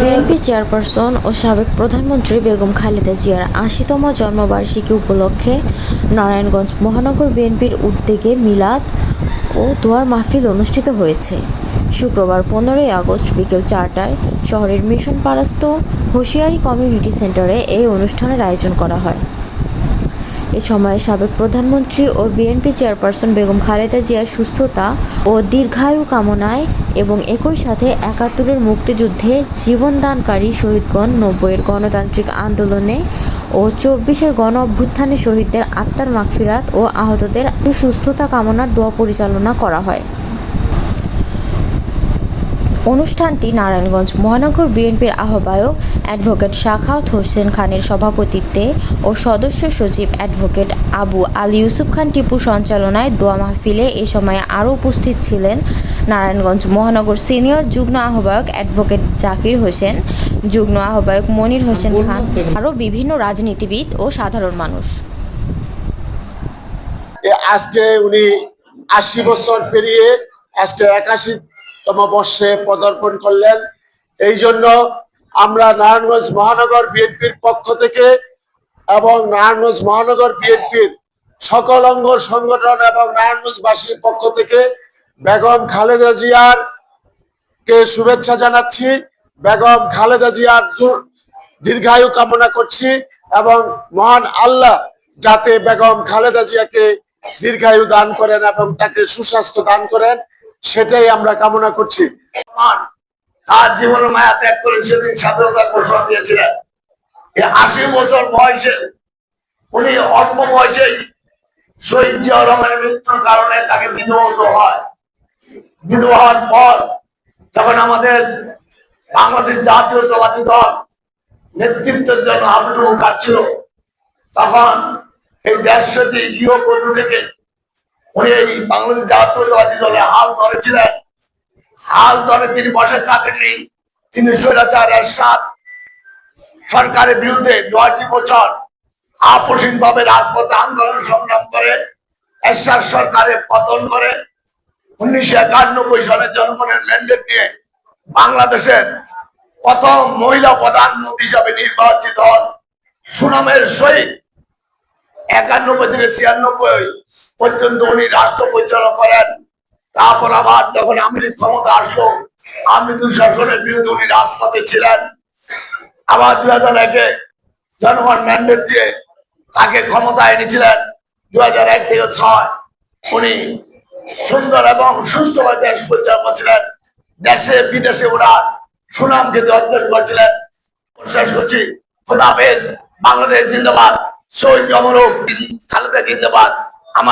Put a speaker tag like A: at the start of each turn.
A: BNP chairperson ও সাবেক প্রধানমন্ত্রী বেগম খালেদা জিয়ার আশিতম জন্মবার্ষিকী উপলক্ষে নারায়ণগঞ্জ মহানগর বিএনপির উদ্যোগে মিলাদ ও দোয়ার মাহফিল অনুষ্ঠিত হয়েছে। শুক্রবার পনেরোই আগস্ট বিকেল চারটায় শহরের মিশন পারাস্ত হোশিয়ারি কমিউনিটি সেন্টারে এই অনুষ্ঠানের আয়োজন করা হয়। এ সময় সাবেক প্রধানমন্ত্রী ও বিএনপি চেয়ারপারসন বেগম খালেদা জিয়ার সুস্থতা ও দীর্ঘায়ু কামনায় এবং একই সাথে একাত্তরের মুক্তিযুদ্ধে জীবনদানকারী শহীদগণ নব্বইয়ের গণতান্ত্রিক আন্দোলনে ও চব্বিশের গণ অভ্যুত্থানে শহীদদের আত্মার মাগফিরাত ও আহতদের সুস্থতা কামনার দোয়া পরিচালনা করা হয়। অনুষ্ঠানটি নারায়ণগঞ্জ মহানগর বিএনপির আহ্বায়ক অ্যাডভোকেট শাখাওয়াত হোসেন খানের সভাপতিত্বে ও সদস্য সচিব অ্যাডভোকেট আবু আলী ইউসুফ খান টিপু সঞ্চালনায় দোয়া মাহফিলে এ সময় আরও উপস্থিত ছিলেন নারায়ণগঞ্জ মহানগর সিনিয়র যুগ্ম আহ্বায়ক অ্যাডভোকেট জাকির হোসেন যুগ্ম আহ্বায়ক মনির হোসেন খান আরও বিভিন্ন রাজনীতিবিদ ও সাধারণ মানুষ।
B: আজকে উনি আশি বছর পেরিয়ে আজকে একাশি তম বর্ষে পদার্পণ করলেন। এই জন্য আমরা নারায়ণগঞ্জ মহানগর বিএনপির পক্ষ থেকে এবং নারায়ণগঞ্জ মহানগর বিএনপির সকল অঙ্গ সংগঠন এবং নারায়ণগঞ্জবাসীর পক্ষ থেকে বেগম খালেদা জিয়ার কে শুভেচ্ছা জানাচ্ছি, বেগম খালেদা জিয়ার দূর- দীর্ঘায়ু কামনা করছি এবং মহান আল্লাহ যাতে বেগম খালেদা জিয়াকে দীর্ঘায়ু দান করেন এবং তাকে সুস্বাস্থ্য দান করেন। সেটাই আমরা কামনা করছি।
C: তার জীবনের মায়া ত্যাগ করে সেদিন স্বাধীনতার ঘোষণা দিয়েছিলেন। আশি বছর বয়সে, উনি অল্প বয়সেই শহীদ জিয়াউর রহমানের মৃত্যুর কারণে তাকে বিধবা হতে হয়। বিধবা হওয়ার পর যখন আমাদের বাংলাদেশ জাতীয়তাবাদী দল নেতৃত্বের জন্য আবির্ভাব কাটছিল, তখন এই দেশটি গৃহকর্মী থেকে উনি এই বাংলাদেশ জাতীয়তাবাদী দলে হাল ধরেছিলেন। হাল ধরে তিনি বসে থাকেননি। তিনি স্বৈরাচারের সাত সরকারের বিরুদ্ধে নয়টি বছর আপসীন ভাবে রাজপথে আন্দোলন সংগ্রাম করে, এরশাদ সরকারের পতন করে, উনিশশো একানব্বই সালে জনগণের লেনদেন নিয়ে বাংলাদেশের প্রথম মহিলা প্রধানমন্ত্রী হিসাবে নির্বাচিত হন। সুনামের সহিত একানব্বই থেকে ছিয়ানব্বই পর্যন্ত উনি রাষ্ট্র পরিচালনা করেন। তারপর আবার যখন আমেরিক ক্ষমতা আসলো আমিদুল শাসনের বিরুদ্ধে উনি রাজপথে ছিলেন। আবার দুই হাজার একে জনগণ ম্যান্ডেট দিয়ে তাকে ক্ষমতায় এনেছিলেন। দু হাজার এক থেকে ছয় উনি সুন্দর এবং সুস্থভাবে দেশ পরিচালনা করছিলেন। দেশে বিদেশে ওরা সুনাম খেতে অর্জন করেছিলেন। শেষ করছি। খোদা বাংলাদেশ জিন্দাবাদ। শহীদ অমর খালেদা জিন্দাবাদ।